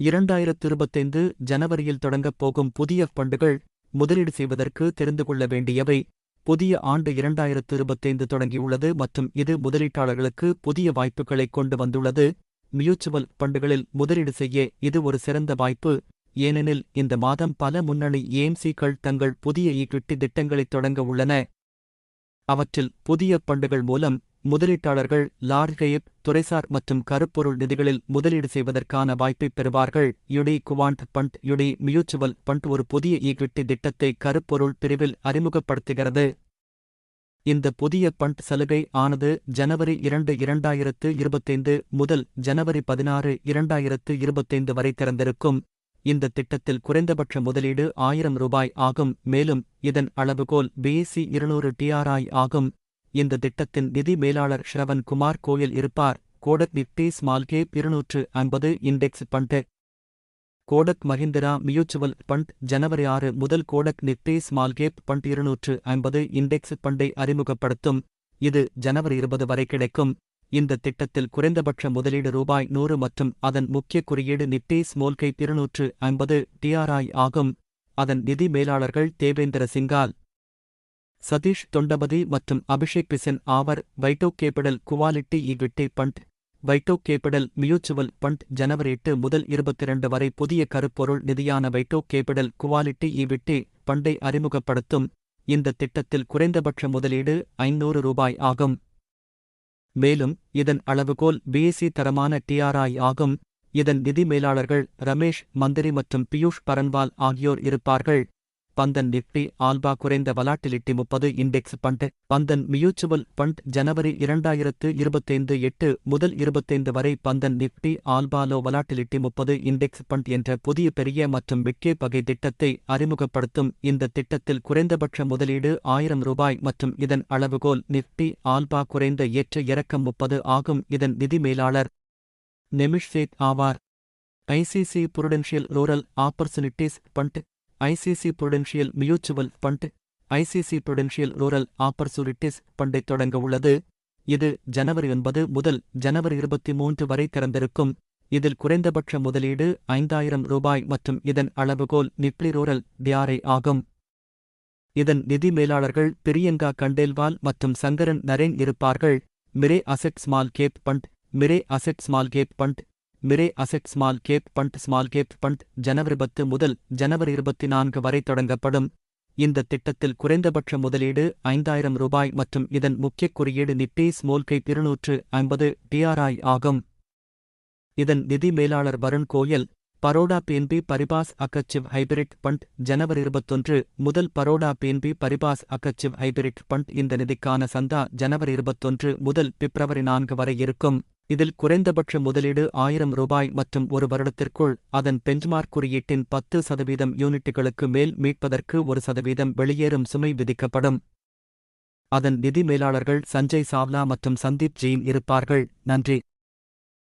இரண்டாயிரத்து இருபத்தைந்து ஜனவரியில் தொடங்கப் போகும் புதிய பண்டுகள் முதலீடு செய்வதற்கு தெரிந்து கொள்ள வேண்டியவை. புதிய ஆண்டு இரண்டாயிரத்து இருபத்தைந்து தொடங்கியுள்ளது மற்றும் இது முதலீட்டாளர்களுக்கு புதிய வாய்ப்புகளை கொண்டு வந்துள்ளது. மியூச்சுவல் பண்டுகளில் முதலீடு செய்ய இது ஒரு சிறந்த வாய்ப்பு. ஏனெனில் இந்த மாதம் பல முன்னணி ஏஎம்சிக்கள் தங்கள் புதிய ஈக்விட்டி திட்டங்களைத் தொடங்க உள்ளன. அவற்றில் புதிய பண்டுகள் மூலம் முதலீட்டாளர்கள் லார்கெயிப் துறைசார் மற்றும் கருப்பொருள் நிதிகளில் முதலீடு செய்வதற்கான வாய்ப்பைப் பெறுவார்கள். UTI quant fund UTI mutual fund ஒரு புதிய ஈக்விட்டி திட்டத்தை கருப்பொருள் பிரிவில் அறிமுகப்படுத்துகிறது. இந்த புதிய பண்ட் சலுகை ஆனது ஜனவரி இரண்டு இரண்டாயிரத்து இருபத்தைந்து முதல் ஜனவரி பதினாறு இரண்டாயிரத்து இருபத்தைந்து வரை திறந்திருக்கும். இந்த திட்டத்தில் குறைந்தபட்ச முதலீடு ஆயிரம் ரூபாய் ஆகும். மேலும் இதன் அளவுகோல் பிஎஸ்சி இருநூறு டிஆர்ஐ ஆகும். இந்த திட்டத்தின் நிதி மேலாளர் ஷ்ரவன் குமார் கோயில் இருப்பார். கோடக் நிப்டி ஸ்மால் கேப் இருநூற்று ஐம்பது index fund. Kotak Mahindra mutual fund ஜனவரி ஆறு முதல் கோடக் நிப்டி ஸ்மால் கேப் இருநூற்று ஐம்பது இண்டெக்ஸ் பண்டை அறிமுகப்படுத்தும். இது ஜனவரி இருபது வரை கிடைக்கும். இந்த திட்டத்தில் குறைந்தபட்ச முதலீடு ரூபாய் நூறு மற்றும் அதன் முக்கிய குறியீடு நிப்டி ஸ்மோல் இருநூற்று ஐம்பது டிஆர்ஐ ஆகும். அதன் நிதி மேலாளர்கள் தேவேந்திர சிங்கால். சதீஷ் தொண்டபதி மற்றும் அபிஷேக் பிசன் ஆவர் WhiteOak capital quality equity fund WhiteOak capital mutual fund ஜனவரி எட்டு முதல் இருபத்திரண்டு வரை புதிய கருப்பொருள் நிதியான வைட்டோ கேபிடல் குவாலிட்டி ஈவிட்டி பண்டை அறிமுகப்படுத்தும். இந்த திட்டத்தில் குறைந்தபட்ச முதலீடு ஐநூறு ரூபாய் ஆகும். மேலும் இதன் அளவுகோல் பிஎஸ்சி தரமான டிஆர்ஐ ஆகும். இதன் நிதி மேலாளர்கள் ரமேஷ் மந்திரி மற்றும் பியூஷ் பரன்வால் ஆகியோர் இருப்பார்கள். பந்தன் நிப்டி ஆல்பா குறைந்த வலாட்டிலிட்டி முப்பது index fund Bandhan mutual fund ஜனவரி இரண்டாயிரத்து இருபத்தைந்து எட்டு முதல் இருபத்தைந்து வரை Bandhan Nifty alpha low volatility முப்பது இண்டெக்ஸ் பண்ட் என்ற புதிய பெரிய மற்றும் மிக்கே வகை திட்டத்தை அறிமுகப்படுத்தும். இந்த திட்டத்தில் குறைந்தபட்ச முதலீடு ஆயிரம் ரூபாய் மற்றும் இதன் அளவுகோல் நிப்டி ஆல்பா குறைந்த ஏற்ற இறக்கம் முப்பது ஆகும். இதன் நிதி மேலாளர் நெமிஷ் சேத் ஆவார். ICICI prudential rural opportunities fund ICICI prudential mutual fund ICICI prudential rural opportunities ஃபண்டை தொடங்க உள்ளது. இது ஜனவரி ஒன்பது முதல் ஜனவரி இருபத்தி மூன்று வரை திறந்திருக்கும். இதில் குறைந்தபட்ச முதலீடு ஐந்தாயிரம் ரூபாய் மற்றும் இதன் அளவுகோல் நிப்ளி ரூரல் டியாரை ஆகும். இதன் நிதி மேலாளர்கள் பிரியங்கா கண்டேல்வால் மற்றும் சங்கரன் நரேன் இருப்பார்கள். Mirae asset small cap fund Mirae asset small cap fund Mirae asset small cap fund small cap fund ஜனவரி பத்து முதல் ஜனவரி இருபத்தி நான்கு வரை தொடங்கப்படும். இந்த திட்டத்தில் குறைந்தபட்ச முதலீடு ஐந்தாயிரம் ரூபாய் மற்றும் இதன் முக்கிய குறியீடு நிப்டி ஸ்மோல் கேப் இருநூற்று ஐம்பது டிஆர்ஐ ஆகும். இதன் நிதி மேலாளர் Varun Goyal Baroda BNP Paribas aggressive hybrid fund ஜனவரி இருபத்தொன்று முதல் Baroda BNP Paribas aggressive hybrid fund இந்த நிதிக்கான சந்தா ஜனவரி இருபத்தொன்று முதல் பிப்ரவரி நான்கு வரை இருக்கும். இதில் குறைந்தபட்ச முதலீடு ஆயிரம் ரூபாய் மற்றும் ஒரு வருடத்திற்குள் அதன் பெஞ்ச்மார்க் குறியீட்டின் பத்து சதவீதம் யூனிட்டுகளுக்கு மேல் மீட்பதற்கு ஒரு சதவீதம் வெளியேறும் சுமை விதிக்கப்படும். அதன் நிதி மேலாளர்கள் சஞ்சய் சாவ்லா மற்றும் சந்தீப் ஜெயின் இருப்பார்கள். நன்றி.